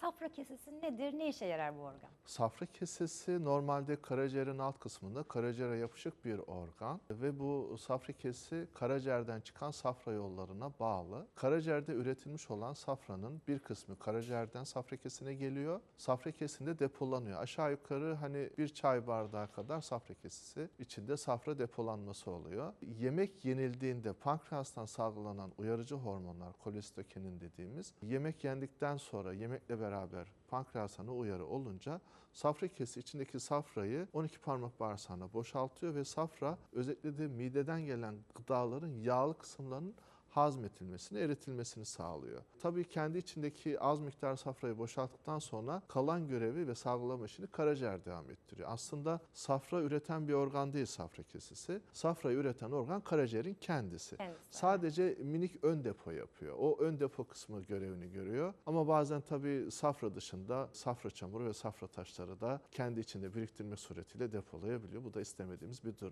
safra kesesi nedir? Ne işe yarar bu organ? Safra kesesi normalde karaciğerin alt kısmında karaciğere yapışık bir organ ve bu safra kesesi karaciğerden çıkan safra yollarına bağlı. Karaciğerde üretilmiş olan safranın bir kısmı karaciğerden safra kesine geliyor. Safra kesinde depolanıyor. Aşağı yukarı hani bir çay bardağı kadar safra kesesi içinde safra depolanması oluyor. Yemek yenildiğinde pankreastan salgılanan uyarıcı hormonlar kolesitokenin dediğimiz yemek yendikten sonra yemekle beraber pankreasana uyarı olunca safra kesesi içindeki safrayı 12 parmak bağırsağına boşaltıyor ve safra özellikle de mideden gelen gıdaların yağlı kısımlarının hazmetilmesini, eritilmesini sağlıyor. Tabii kendi içindeki az miktar safrayı boşalttıktan sonra kalan görevi ve salgılama işini karaciğer devam ettiriyor. Aslında safra üreten bir organ değil safra kesesi. Safrayı üreten organ karaciğerin kendisi. Kendisi. Sadece minik ön depo yapıyor. O ön depo kısmı görevini görüyor. Ama bazen tabii safra dışında safra çamuru ve safra taşları da kendi içinde biriktirme suretiyle depolayabiliyor. Bu da istemediğimiz bir durum.